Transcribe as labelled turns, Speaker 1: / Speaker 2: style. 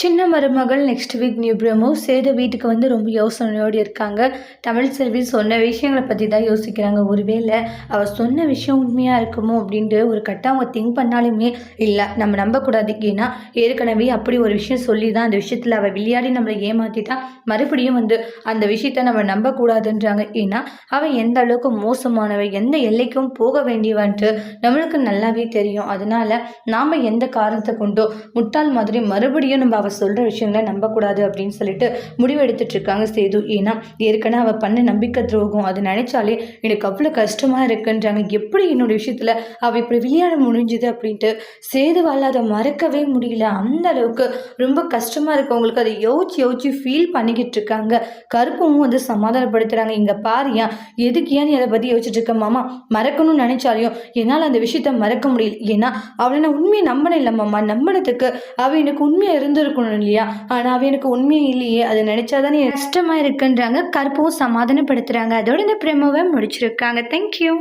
Speaker 1: சின்ன மருமகள் next week new promo Sethu வீட்டுக்கு வந்து ரொம்ப யோசனையோடு இருக்காங்க. தமிழ் செல்வி சொன்ன விஷயங்களை பற்றி தான் யோசிக்கிறாங்க. ஒருவேளை அவள் சொன்ன விஷயம் உண்மையாக இருக்குமோ அப்படின்ட்டு ஒரு கட்டம் அவங்க திங்க் பண்ணாலுமே இல்லை. நம்ம நம்பக்கூடாது. ஏன்னா ஏற்கனவே அப்படி ஒரு விஷயம் சொல்லி தான் அந்த விஷயத்தில் அவள் விளையாடி நம்மளை ஏமாற்றிட்டா மறுபடியும் வந்து அந்த விஷயத்த நம்ம நம்பக்கூடாதுன்றாங்க. ஏன்னா அவள் எந்த அளவுக்கு மோசமானவ எந்த எல்லைக்கும் போக வேண்டியவன்ட்டு நம்மளுக்கு நல்லாவே தெரியும். அதனால நாம் எந்த காரணத்தை கொண்டோ முட்டாள் மாதிரி மறுபடியும் நம்ம அவள் சொல்கிற விஷயங்களை நம்பக்கூடாது அப்படின்னு சொல்லிட்டு முடிவு சேது. ஏன்னா ஏற்கனவே அவள் பண்ண நம்பிக்கை துரோகம் அது நினைச்சாலே எனக்கு அவ்வளோ கஷ்டமாக இருக்குன்றாங்க. எப்படி என்னோட விஷயத்தில் அவள் இப்படி விளையாட முடிஞ்சுது அப்படின்ட்டு சேதுவால் அதை மறக்கவே முடியல. அந்த அளவுக்கு ரொம்ப கஷ்டமாக இருக்கவங்களுக்கு அதை யோசிச்சு யோசிச்சு ஃபீல் பண்ணிக்கிட்டு இருக்காங்க கருப்பும் வந்து சமாதானப்படுத்துகிறாங்க இங்கே பாரியா எதுக்கு ஏன் நீ அதை பற்றி யோசிச்சுட்டு இருக்க மாமா? மறக்கணும்னு நினைச்சாலையும் என்னால் அந்த விஷயத்த மறக்க முடியல. ஏன்னா அவளை நான் உண்மையை நம்பினேன் இல்லை மாமா. நம்பினதுக்கு அவள் எனக்கு உண்மையாக இருந்திருக்கணும். இல்லையா? ஆனால் அவ எனக்கு உண்மையே இல்லையே. அதை நினைச்சாதானே எனக்கு கஷ்டமாக இருக்குன்றாங்க. கருப்பும் சமாதானப்படுத்துகிறாங்க அதோட இந்த பிரேமாவை முடிச்சிருக்காங்க. தேங்க்யூ